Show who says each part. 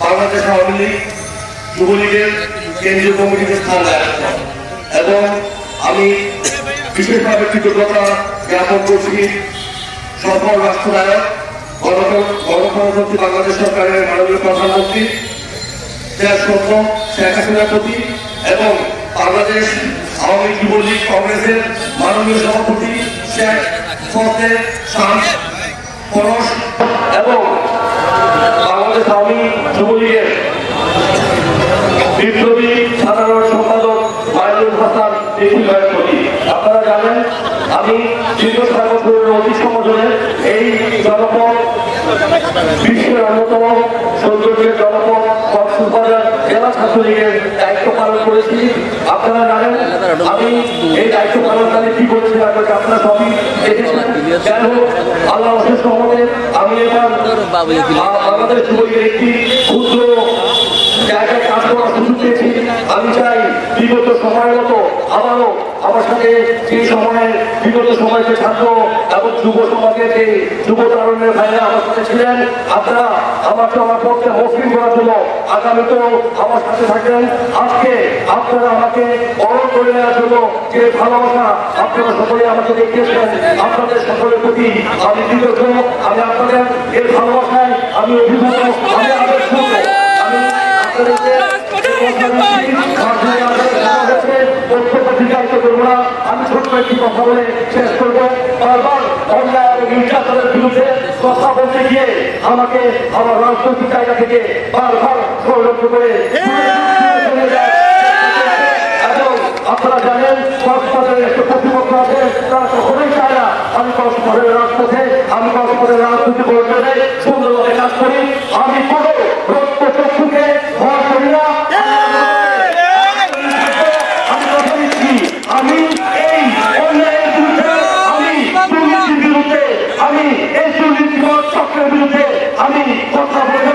Speaker 1: বাংলাদেশ আওয়ামী লীগ যুবলীগের কেন্দ্রীয় কমিটিতে স্থান এবং আমি বিশেষভাবে কৃতজ্ঞতা জ্ঞাপন করছি সফল রাষ্ট্রনায়ক গণপ্রজাতন্ত্রী বাংলাদেশ সরকারের মাননীয় প্রধানমন্ত্রী শেখ হাসিনার প্রতি এবং বাংলাদেশ আওয়ামী যুবলীগ, কংগ্রেসের মাননীয় সভাপতি শেখ ফতে পরশ এবং বাংলাদেশ আওয়ামী যুবলীগের বিপ্লবী সাধারণ সম্পাদক মাইনুল হাসান ভাইয়ের প্রতি। আপনারা জানেন, আমি দীর্ঘ বছরের অতি সমাজনে এই জনপদ, বিশ্বের অন্যতম সৌন্দর্যের জনপদ, কক্সবাজার জেলা ছাত্রলীগের দায়িত্ব পালন করেছি। আপনারা জানেন, আমি এই দায়িত্ব পালনকালে কি করেছি আপনাকে আপনারা সবই আল্লাহ অসুস্থ রহমতে আমি আমাদের যুবলীগের একটি ক্ষুদ্র জায়গায় কাজ করার সুযোগ পেয়েছি। আমি চাই বিগত আবারও আমার সাথে যে সময়ে বিগত সময় যে ছাত্র এবং যুব সমাজের যে যুব তারুণ্যের ভাইরা আমার সাথে ছিলেন আপনারা আমাকে আমার পক্ষে মসৃণ করার জন্য আগামীতেও আমার সাথে থাকবেন। আজকে আপনারা আমাকে বরণ করে নেওয়ার জন্য যে ভালোবাসা আপনারা সকলে আমাকে দেখিয়েছেন আপনাদের সকলের প্রতি আমি কৃতজ্ঞ। আমি আপনাদের এই ভালোবাসায় আমি অভিভূত। আমি আমি আপনাদেরকে আমি ছোট্ট একটি কথা বলে শেষ করব। বারবার অন্যায় এবং নির্যাতনের বিরুদ্ধে কথা বলতে গিয়ে আমাকে আমার রাজনৈতিক জায়গা থেকে বারবার ষড়যন্ত্র করে আপনারা জানেন কক্সবাজারের একটা প্রতিপক্ষ আছে, তারা কখনোই চায় না আমি কক্সবাজারের দুর্নীতিকর চক্রের বিরুদ্ধে আমি কথা বলব